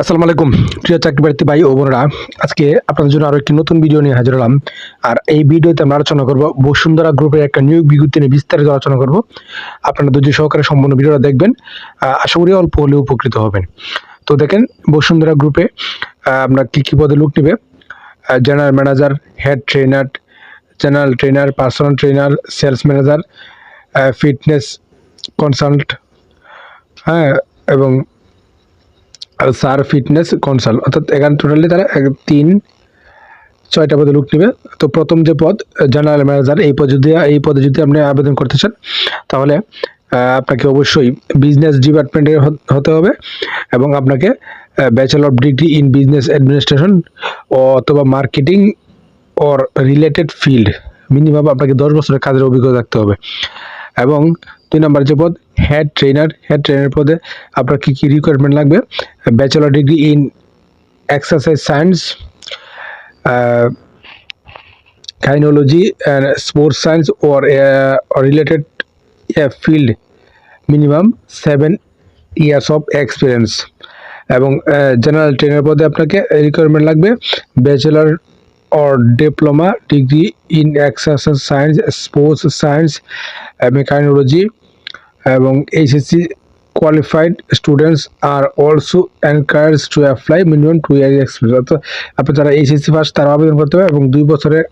আসসালামু আলাইকুম। প্রিয় চাকরি প্রার্থী ভাই ও বোনেরা, আজকে আপনাদের জন্য আরও একটি নতুন ভিডিও নিয়ে হাজির হলাম। আর এই ভিডিওতে আমরা আলোচনা করব বসুন্ধরা গ্রুপের একটা নিয়োগ বিজ্ঞপ্তি নিয়ে বিস্তারিত আলোচনা করব। আপনারা ধৈর্য সহকারে সম্পূর্ণ ভিডিওটা দেখবেন আশা করি অল্প হলেও উপকৃত হবেন। তো দেখেন, বসুন্ধরা গ্রুপে আমরা কি কি পদে লোক নেবে? General manager head trainer general trainer personal trainer sales manager fitness consult হ্যাঁ এবং আর সার ফিটনেস কনসাল্ট অর্থাৎ এখানে টোটালি তারা তিন, ছয়টা পদে লোক নেবে। তো প্রথম যে পদ জেনারেল ম্যানেজার এই পদে যদি, এই পদে যদি আপনি আবেদন করতে চান, তাহলে আপনাকে অবশ্যই বিজনেস ডিপার্টমেন্টের হতে হবে এবং আপনাকে bachelor of degree in business administration অথবা marketing or related field minimum আপনাকে দশ বছরের কাজের অভিজ্ঞতা থাকতে হবে। এবং দুই নম্বর যে পদ হেড ট্রেনার হেড ট্রেনার পদে আপনার কী কী রিকোয়ারমেন্ট লাগবে? Bachelor degree in exercise science kinesiology and sports science or related field minimum seven years of experience এবং জেনারেল ট্রেনার পদে আপনাকে রিকোয়ারমেন্ট লাগবে bachelor or diploma degree in exercise science sports science mechanology এবং HSC qualified students are also encourage to apply minimum two year experience অর্থাৎ আপনি যারা HSC pass তারা আবেদন করতে হবে এবং দুই বছরের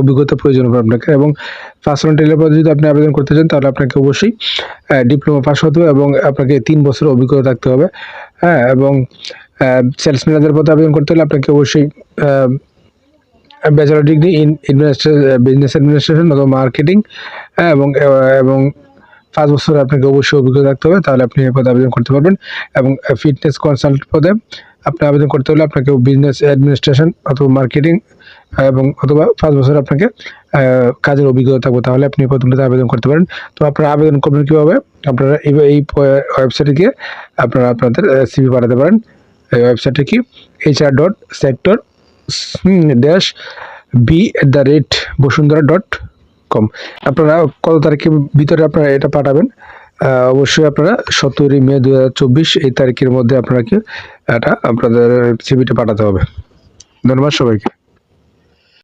অভিজ্ঞতা প্রয়োজন হবে আপনাকে এবং পার্সোনাল টেলের পদে যদি আপনি আবেদন করতে চান, তাহলে আপনাকে অবশ্যই ডিপ্লোমা পাস হতে হবে এবং আপনাকে তিন বছরের অভিজ্ঞতা থাকতে হবে। হ্যাঁ এবং সেলস ম্যানেজার পদে আবেদন করতে হলে আপনাকে অবশ্যই bachelor degree in business administration অথবা মার্কেটিং এবং এবং পাঁচ বছর আপনাকে অবশ্যই অভিজ্ঞতা থাকতে হবে, তাহলে আপনি এই পদে আবেদন করতে পারবেন। এবং ফিটনেস কনসাল্ট পদে আপনি আবেদন করতে হলে আপনাকে বিজনেস অ্যাডমিনিস্ট্রেশন অথবা মার্কেটিং এবং অথবা পাঁচ বছর আপনাকে কাজের অভিজ্ঞতা থাকবে, তাহলে আপনি পদগুলোতে আবেদন করতে পারেন। তো আপনারা আবেদন করবেন কীভাবে? আপনারা এই এই ওয়েবসাইটে গিয়ে আপনারা আপনাদের সিভি পাঠাতে পারেন। এই ওয়েবসাইটে কি? HR dot sector dash B at the rate Bashundhara dot com আপনারা কত তারিখের ভিতরে আপনারা এটা পাঠাবেন? অবশ্যই আপনারা সতেরোই মে দু হাজার চব্বিশ এই তারিখের মধ্যে আপনাকে এটা আপনাদের সিভিটা পাঠাতে হবে। ধন্যবাদ সবাইকে।